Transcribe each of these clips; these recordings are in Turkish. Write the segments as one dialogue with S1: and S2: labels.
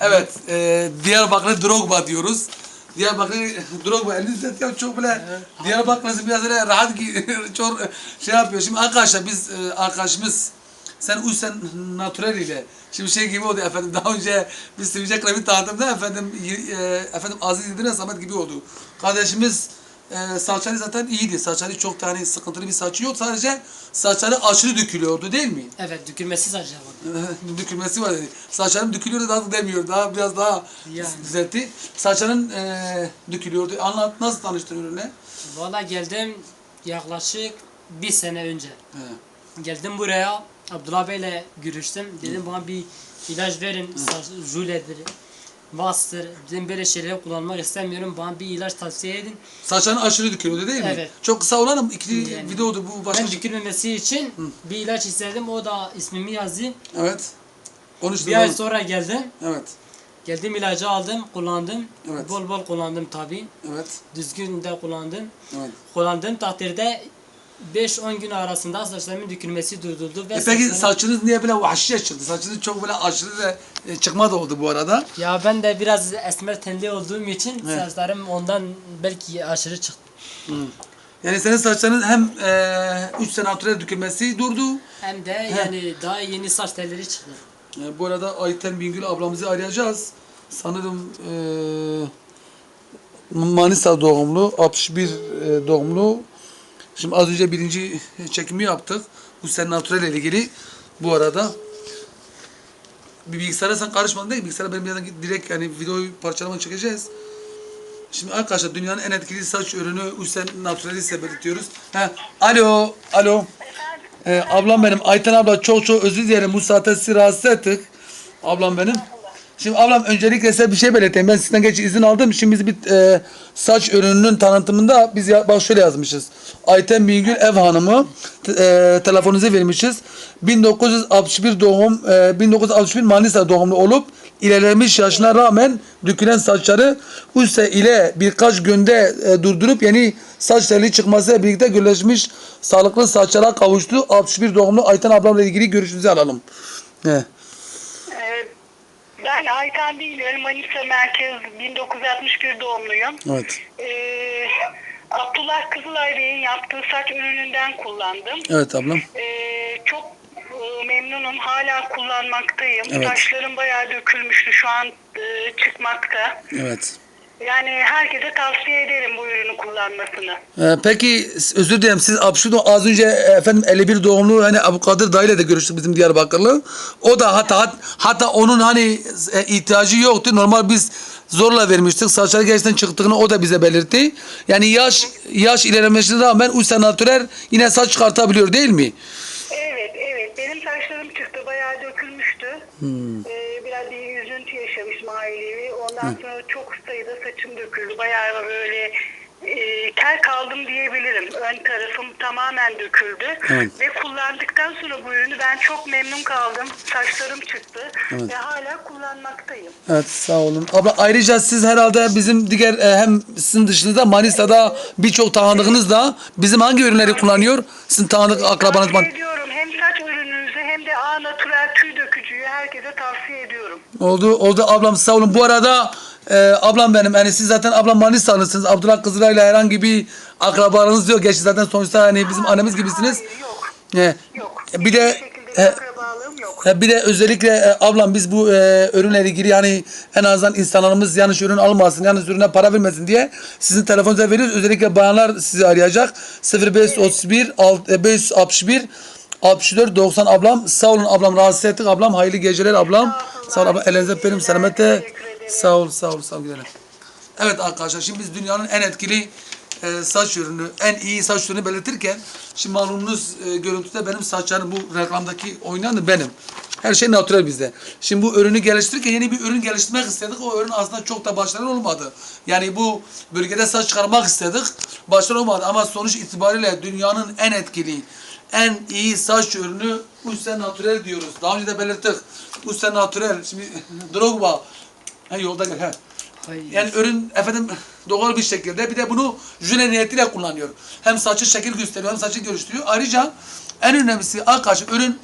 S1: Evet, e, Diyarbakır Drogba diyoruz. Diyarbakır Drogba elini düzelt ya çok böyle Diyarbakır'sı biraz öyle rahat ki çok şey yapıyor. Şimdi arkadaşlar biz e, arkadaşımız sen Usen Natural ile şimdi şey gibi oldu efendim daha önce biz Sivilce Krevi tanıdığımda efendim y- e, efendim Aziz Yıldırım Samet gibi oldu. Kardeşimiz e, saçları zaten iyiydi. Saçları çok tane sıkıntılı bir saçı yok. Sadece saçları aşırı dökülüyordu değil mi?
S2: Evet dökülmesi sadece var.
S1: dökülmesi var dedi. Saçlarım dökülüyordu daha demiyor. Daha biraz daha
S2: Yani.
S1: düzeltti. Saçların eee dökülüyordu. Anlat nasıl tanıştın ürünle?
S2: Valla geldim yaklaşık bir sene önce.
S1: He.
S2: Geldim buraya Abdullah Bey'le görüştüm. Dedim bana bir ilaç verin. Saç- Juledir, Master. Dedim böyle şeyleri kullanmak istemiyorum. Bana bir ilaç tavsiye edin.
S1: Saçların aşırı dökülüyordu değil mi?
S2: Evet.
S1: Çok kısa olanım iki
S2: Yani.
S1: videodu bu başka.
S2: Ben dökülmemesi için bir ilaç istedim. O da ismimi yazdı.
S1: Evet. Konuştum.
S2: Bir ay sonra geldim.
S1: Evet.
S2: Geldim ilacı aldım, kullandım.
S1: Evet.
S2: Bol bol kullandım tabii.
S1: Evet.
S2: Düzgün de kullandım.
S1: Evet.
S2: Kullandığım takdirde 5-10 gün arasında saçlarımın dökülmesi durdurdu. Ve
S1: E peki
S2: saçlarım-
S1: saçınız niye böyle vahşice çıktı? Saçınız çok böyle aşırı da e, çıkma da oldu bu arada.
S2: Ya ben de biraz esmer tenli olduğum için
S1: Evet.
S2: saçlarım ondan belki aşırı çıktı.
S1: Yani senin saçların hem eee 3 sene natürel dökülmesi durdu.
S2: Hem de yani daha yeni saç telleri çıktı.
S1: E, bu arada Ayten Bingül ablamızı arayacağız. Sanırım e, Manisa doğumlu, 61 e, doğumlu. Şimdi az önce birinci çekimi yaptık. Bu sen natürel ile ilgili. Bu arada bir bilgisayara sen karışmadın değil? Bilgisayara benim git- direkt yani videoyu parçalama çekeceğiz. Şimdi arkadaşlar dünyanın en etkili saç ürünü Usen Natural'i belirtiyoruz. Ha, alo, alo. Ee, ablam benim, Ayten abla çok çok özür dilerim bu saate sizi rahatsız ettik. Ablam benim. Şimdi ablam öncelikle size bir şey belirteyim. Ben sizden geç izin aldım. Şimdi biz bir e, saç ürününün tanıtımında biz ya, bak şöyle yazmışız. Ayten Bingül ev hanımı e, telefonunuzu vermişiz. 1961 doğum, e, 1961 Manisa doğumlu olup ilerlemiş yaşına rağmen dökülen saçları Use ile birkaç günde e, durdurup yeni saç teli çıkmasıyla birlikte gürleşmiş sağlıklı saçlara kavuştu. 61 doğumlu Ayten ablamla ilgili görüşünüzü alalım. He.
S3: Ben Ayten değilim. Manisa Merkez 1961 doğumluyum.
S1: Evet.
S3: Ee, Abdullah Kızılay Bey'in yaptığı saç ürününden kullandım.
S1: Evet ablam.
S3: Ee, çok e, memnunum. Hala kullanmaktayım.
S1: Evet.
S3: Saçlarım bayağı dökülmüştü. Şu an e, çıkmakta.
S1: Evet.
S3: Yani herkese tavsiye ederim bu ürünü kullanmasını.
S1: Ee, peki özür dilerim siz Abşu'da az önce e, efendim 51 doğumlu hani Abu Kadir dayıyla da görüştük bizim Diyarbakırlı. O da hatta hat- hatta onun hani e, ihtiyacı yoktu. Normal biz zorla vermiştik. Saçları gerçekten çıktığını o da bize belirtti. Yani yaş yaş ilerlemesine rağmen Usta Natürel yine saç çıkartabiliyor değil mi?
S3: Evet, evet. Benim saçlarım çıktı. Bayağı dökülmüştü.
S1: Hmm.
S3: Ee, biraz bir üzüntü yaşamışım ailevi. Ondan sonra çok sayıda saçım döküldü. Bayağı böyle e, kel kaldım diyebilirim. Ön tarafım tamamen döküldü.
S1: Evet.
S3: Ve kullandıktan sonra bu ürünü ben çok memnun kaldım. Saçlarım çıktı.
S1: Evet.
S3: Ve hala kullanmaktayım.
S1: Evet sağ olun. Abla ayrıca siz herhalde bizim diğer e, hem sizin dışınızda Manisa'da birçok tanıdığınız da bizim hangi ürünleri kullanıyor? Sizin tanıdık akrabanız
S3: Tavsiye ediyorum. Hem saç ürününüzü hem de A Natural tüy dökücüyü herkese tavsiye ediyorum.
S1: Oldu, oldu ablam sağ olun. Bu arada e, ablam benim. Yani siz zaten ablam Manisalısınız. Abdullah Kızılay'la herhangi bir akrabalarınız yok. Gerçi zaten sonuçta hani bizim annemiz gibisiniz.
S3: Hayır, yok.
S1: E,
S3: Yok.
S1: bir de
S3: Hiçbir şekilde bir
S1: e,
S3: akrabalığım yok.
S1: e, bir de özellikle e, ablam biz bu e, ürünle ilgili yani en azından insanlarımız yanlış ürün almasın, yanlış ürüne para vermesin diye sizin telefonunuza veriyoruz. Özellikle bayanlar sizi arayacak. 0531 alt- e, 561 64 90 ablam. Sağ olun ablam rahatsız ettik ablam. Hayırlı geceler ablam. Sağ ol ablam. Elinize öperim. Selamete. Sağ ol, sağ ol, sağ ol. Evet arkadaşlar şimdi biz dünyanın en etkili e, saç ürünü, en iyi saç ürünü belirtirken şimdi malumunuz e, görüntüde benim saçlarım bu reklamdaki oynayan da benim. Her şey natürel bizde. Şimdi bu ürünü geliştirirken yeni bir ürün geliştirmek istedik. O ürün aslında çok da başarılı olmadı. Yani bu bölgede saç çıkarmak istedik. Başarılı olmadı ama sonuç itibariyle dünyanın en etkili, en iyi saç ürünü Usta Natürel diyoruz. Daha önce de belirttik. Usta Natürel. Şimdi Drogba. Ha, yolda gel. He.
S2: Ay,
S1: Yani ürün efendim doğal bir şekilde bir de bunu jöle niyetiyle kullanıyor. Hem saçı şekil gösteriyor hem saçı görüştürüyor. Ayrıca en önemlisi arkadaşlar ürün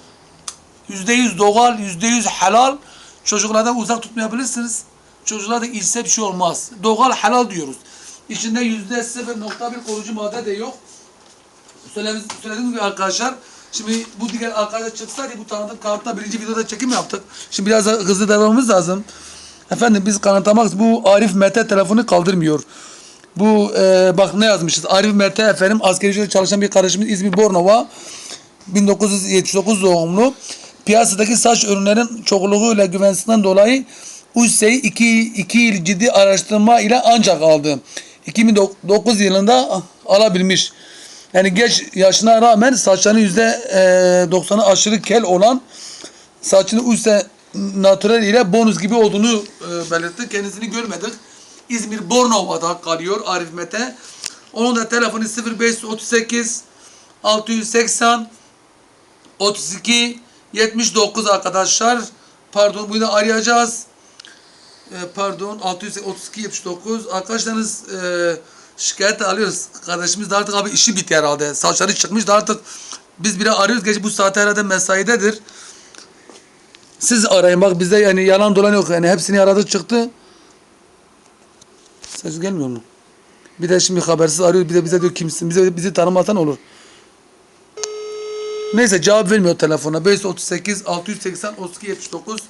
S1: %100 doğal, %100 helal. Çocuklardan uzak tutmayabilirsiniz. Çocuklar da içse bir şey olmaz. Doğal helal diyoruz. İçinde yüzde 0.1 koruyucu madde de yok. Söylediğimiz, söylediğimiz gibi arkadaşlar şimdi bu diğer arkadaşlar çıksaydı bu tanıtım kanıtla birinci videoda çekim yaptık. Şimdi biraz hızlı denememiz lazım. Efendim biz kanıtlamak bu Arif Mete telefonu kaldırmıyor. Bu e, bak ne yazmışız. Arif Mete efendim askeri ücretle çalışan bir kardeşimiz İzmir Bornova 1979 doğumlu. Piyasadaki saç ürünlerin çokluğuyla güvensizliğinden dolayı USE'yi 2 2 yıl ciddi araştırma ile ancak aldı. 2009 yılında alabilmiş. Yani geç yaşına rağmen saçlarının yüzde e, 90'ı aşırı kel olan saçını USE natürel ile bonus gibi olduğunu e, belirtti. Kendisini görmedik. İzmir Bornova'da kalıyor Arif Mete. Onun da telefonu 0538 680 32 79 arkadaşlar. Pardon bunu arayacağız. E, pardon 632 79 arkadaşlarınız e, şikayet alıyoruz. Kardeşimiz de artık abi işi bitti herhalde. Saçları çıkmış da artık biz bile arıyoruz. Geç bu saate herhalde mesaidedir. Siz arayın bak bizde yani yalan dolan yok. Yani hepsini aradı çıktı. Ses gelmiyor mu? Bir de şimdi habersiz arıyor. Bir de bize diyor kimsin? Bize bizi tanımasan olur. Neyse cevap vermiyor telefona. 538 680 32 79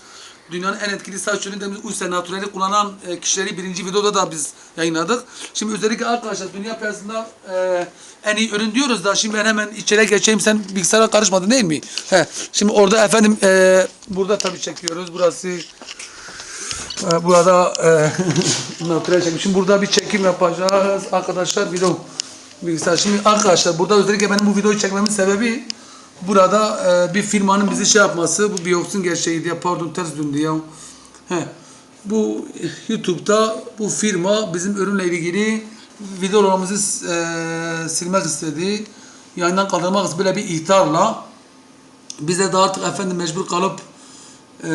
S1: Dünyanın en etkili saç ürünü dediğimiz Uyse Natural'i kullanan e, kişileri birinci videoda da biz yayınladık. Şimdi özellikle arkadaşlar dünya piyasasında e, en iyi ürün diyoruz da şimdi ben hemen içeri geçeyim. Sen bilgisayara karışmadın değil mi? He. Şimdi orada efendim e, burada tabii çekiyoruz. Burası e, burada e, natural çekim. Şimdi burada bir çekim yapacağız arkadaşlar video bilgisayar. Şimdi arkadaşlar burada özellikle benim bu videoyu çekmemin sebebi burada e, bir firmanın bizi şey yapması bu biyoksin gerçeği diye pardon ters döndü ya. He. Bu YouTube'da bu firma bizim ürünle ilgili videolarımızı e, silmek istedi. Yayından kaldırmak. Böyle bir ihtarla biz de daha artık efendim mecbur kalıp e,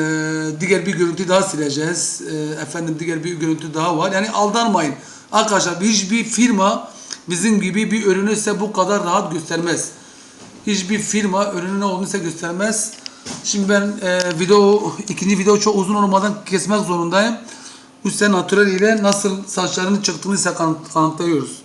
S1: diğer bir görüntü daha sileceğiz. E, efendim diğer bir görüntü daha var. Yani aldanmayın. Arkadaşlar hiçbir firma bizim gibi bir ürünü size bu kadar rahat göstermez. Hiçbir firma ürünü ne olduğunu göstermez. Şimdi ben e, video ikinci video çok uzun olmadan kesmek zorundayım. Sene natürel ile nasıl saçlarının çıktığını size kanıt- kanıtlıyoruz.